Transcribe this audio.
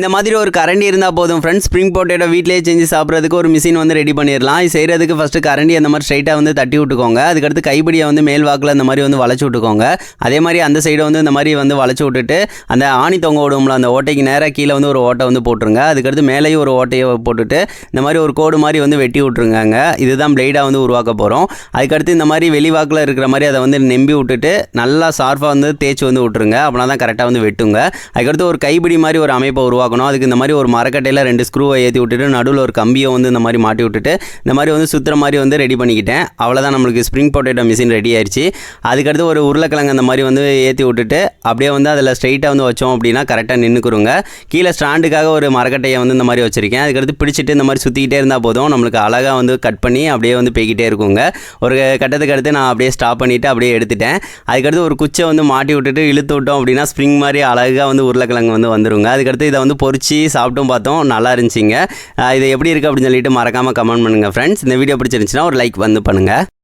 இந்த மாதிரி ஒரு கரண்டி இருந்தால் போதும். ஃப்ரெண்ட்ஸ் ஸ்ப்ரிங் பொட்டேட்டோ வீட்டிலேயே செஞ்சு சாப்பிட்றதுக்கு ஒரு மிஷின் வந்து ரெடி பண்ணிடலாம். இது செய்கிறதுக்கு ஃபஸ்ட்டு கரண்டி அந்த மாதிரி ஸ்ட்ரைட்டாக வந்து தட்டி விட்டுக்கோங்க. அதுக்கடுத்து கைப்பிடியை வந்து மேல் வாக்கில் அந்த மாதிரி வந்து வளைச்சி விட்டுக்கோங்க. அதே மாதிரி அந்த சைடை வந்து இந்த மாதிரி வந்து வளைச்சி விட்டுட்டு அந்த ஆணி தொங்க விடுவோம்ல அந்த ஓட்டைக்கு நேராக கீழே வந்து ஒரு ஓட்டை வந்து போட்டுருங்க. அதுக்கடுத்து மேலேயும் ஒரு ஓட்டையை போட்டுட்டு இந்த மாதிரி ஒரு கோடு மாதிரி வந்து வெட்டி விட்ருங்க இதுதான் பிளேடாக வந்து உருவாக்க போகிறோம் அதுக்கடுத்து இந்த மாதிரி வெளிவாக்கில் இருக்கிற மாதிரி அதை வந்து நெம்பி விட்டுட்டு நல்லா ஷார்ப்பாக வந்து தேய்ச்சி வந்து விட்ருங்க அப்படின்னா தான் கரெக்டாக வந்து வெட்டுங்க. அதுக்கடுத்து ஒரு கைப்பிடி மாதிரி ஒரு அமைப்பை பார்க்கணும். அதுக்கு இந்த மாதிரி ஒரு மரக்கட்டையில் ரெண்டு ஸ்க்ரூவை ஏற்றி விட்டுட்டு நடுவில் ஒரு கம்பியை வந்து இந்த மாதிரி மாட்டி விட்டுட்டு இந்த மாதிரி வந்து சுற்றுற மாதிரி வந்து ரெடி பண்ணிக்கிட்டேன். அவ்வளோதான் நம்மளுக்கு ஸ்ப்ரிங் பொட்டேட்டோ மிஷின் ரெடி ஆயிடுச்சு அதுக்கடுத்து ஒரு உருளைக்கிழங்கு அந்த மாதிரி வந்து ஏற்றி விட்டுட்டு அப்படியே வந்து அதில் ஸ்ட்ரைட்டாக வந்து வச்சோம் அப்படின்னா கரெக்டாக நின்றுக்குருங்க கீழே ஸ்டாண்டுக்காக ஒரு மரக்கட்டையை வந்து இந்த மாதிரி வச்சுருக்கேன். அதுக்கடுத்து பிடிச்சிட்டு இந்த மாதிரி சுற்றிக்கிட்டே இருந்தால் போதும். நம்மளுக்கு அழகாக வந்து கட் பண்ணி அப்படியே வந்து போய்கிட்டே இருக்குங்க. ஒரு கட்டத்துக்கு அடுத்து நான் அப்படியே ஸ்டாப் பண்ணிவிட்டு அப்படியே எடுத்துட்டேன். அதுக்கடுத்து ஒரு குச்சை வந்து மாட்டி விட்டுட்டு இழுத்து விட்டோம் அப்படின்னா ஸ்ப்ரிங் மாதிரி அழகாக வந்து உருளைக்கிழங்கு வந்து வந்துருங்க. அதுக்கடுத்து இதை வந்து பொறிச்சு சாப்பிட்டும் பார்த்தோம். நல்லா இருந்துச்சுங்க. இது எப்படி இருக்குது அப்படின்னு சொல்லிட்டு மறக்காமல் கமெண்ட் பண்ணுங்கள் ஃப்ரெண்ட்ஸ் இந்த வீடியோ பிடிச்சிருந்துச்சுன்னா ஒரு லைக் வந்து பண்ணுங்கள்